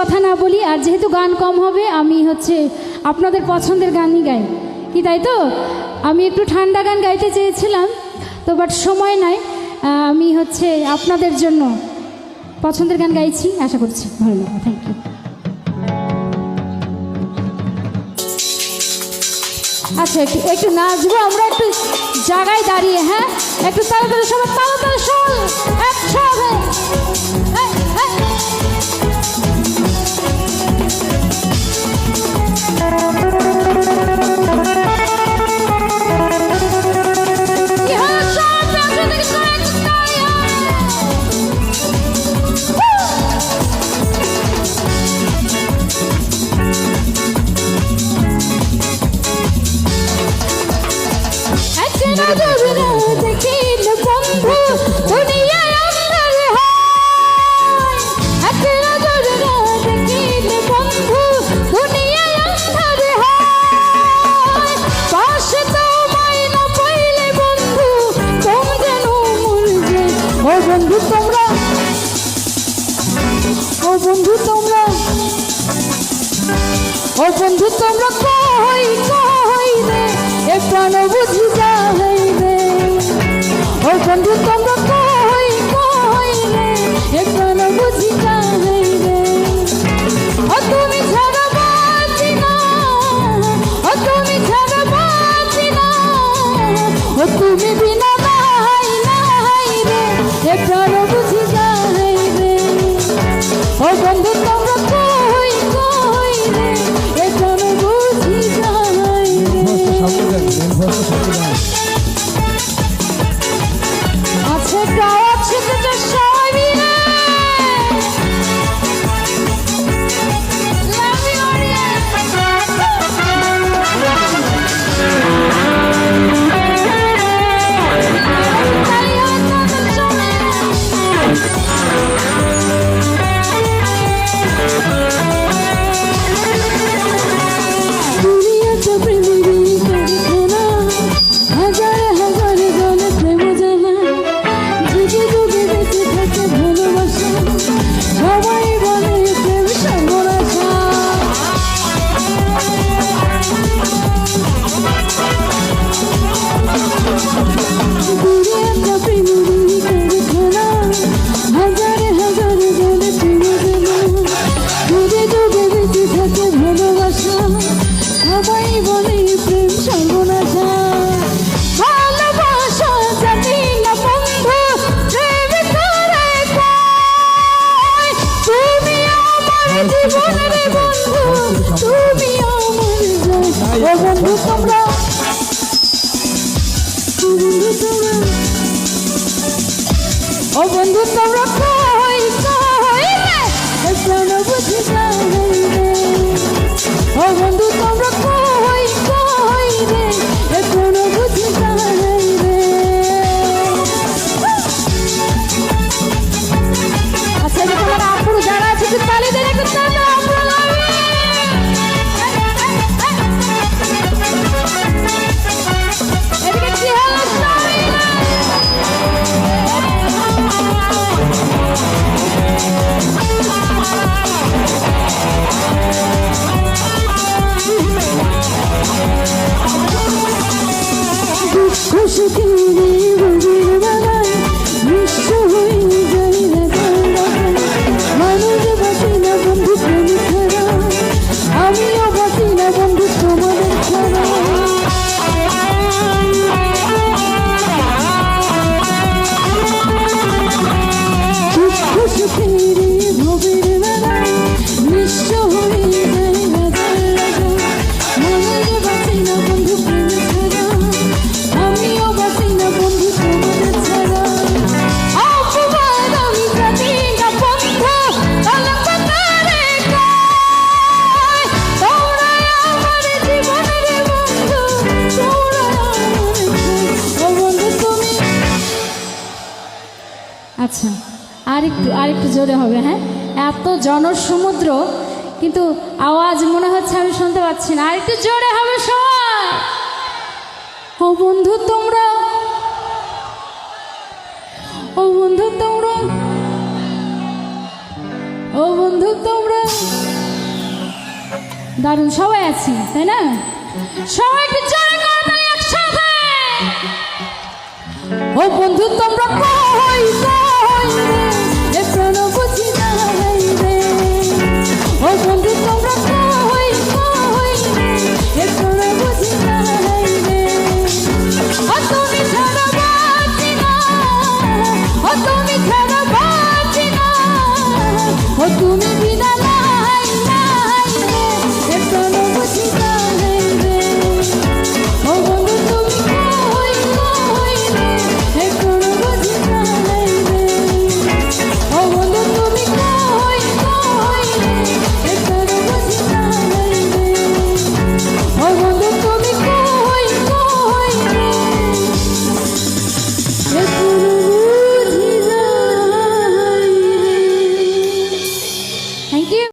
কথা না বলি, আর যেহেতু গান কম হবে, আমি হচ্ছে আপনাদের পছন্দের গানই গাই। কি তাই তো? আমি একটু ঠান্ডা গান গাইতে চেয়েছিলাম, তো বাট সময় নাই আমি হচ্ছে আপনাদের জন্য পছন্দের গান গাইছি, আশা করছি ভালো লাগবে। থ্যাংক ইউ আচ্ছা একটু একটু নাচবো, আমরা একটু জায়গায় দাঁড়িয়ে হ্যাঁ? একটু তাড়াতাড়ি সবাই তাড়াতাড়ি সবাই একসাথে। তোমরা। ও বন্ধু, তোমরা কই কই রে? এ প্রাণ বুঝি যাই রে। ও বন্ধু, তোমরা কই কই রে? এ প্রাণ বুঝি যাই রে। ও তুমি ছাড়া বাঁচি না। ও তুমি ছাড়া বাঁচি না। ও তুমি বিনা নাই নাই রে। এ প্রাণ বুঝি যাই ও বন্ধু বন্ধু তোমরা। ও বন্ধু তোমরা কই কই রে? বুঝি রে ও বন্ধু তোমরা আচ্ছা আরেকটু আরেকটু জোরে হবে হ্যাঁ? এত জনসমুদ্র, কিন্তু আওয়াজ মনে হচ্ছে আমি শুনতে পাচ্ছি না। আরেকটু জোরে হবে সবাই! ও বন্ধু, তোমরা, ও বন্ধু, তোমরা, ও বন্ধু, তোমরা। দারুণ, সবাই আছি, তাই না? সবাই একটু জোরে করে একসাথে! ও বন্ধু, তোমরা কই রে